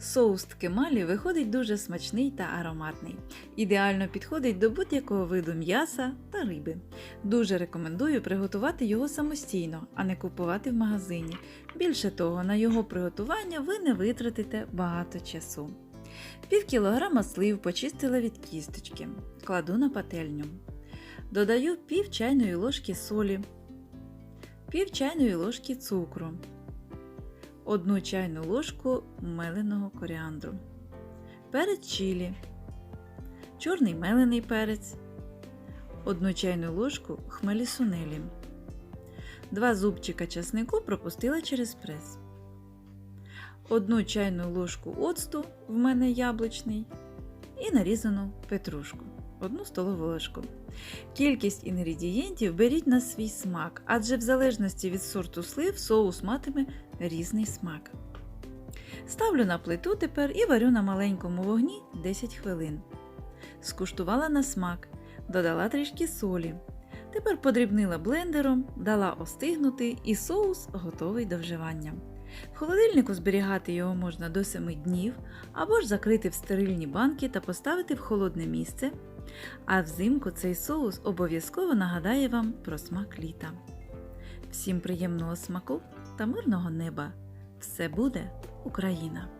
Соус ткемалі виходить дуже смачний та ароматний. Ідеально підходить до будь-якого виду м'яса та риби. Дуже рекомендую приготувати його самостійно, а не купувати в магазині. Більше того, на його приготування ви не витратите багато часу. Пів кілограма слив почистила від кісточки. Кладу на пательню. Додаю пів чайної ложки солі, пів чайної ложки цукру, одну чайну ложку меленого коріандру, перець чилі, чорний мелений перець, одну чайну ложку хмелі сунелі, два зубчика часнику пропустила через прес, одну чайну ложку оцту в мене яблучний і нарізану петрушку. Одну столову ложку. Кількість інгредієнтів беріть на свій смак, адже в залежності від сорту слив соус матиме різний смак. Ставлю на плиту тепер і варю на маленькому вогні 10 хвилин. Скуштувала на смак, додала трішки солі. Тепер подрібнила блендером, дала остигнути і соус готовий до вживання. В холодильнику зберігати його можна до 7 днів або ж закрити в стерильні банки та поставити в холодне місце. А взимку цей соус обов'язково нагадає вам про смак літа. Всім приємного смаку та мирного неба! Все буде Україна!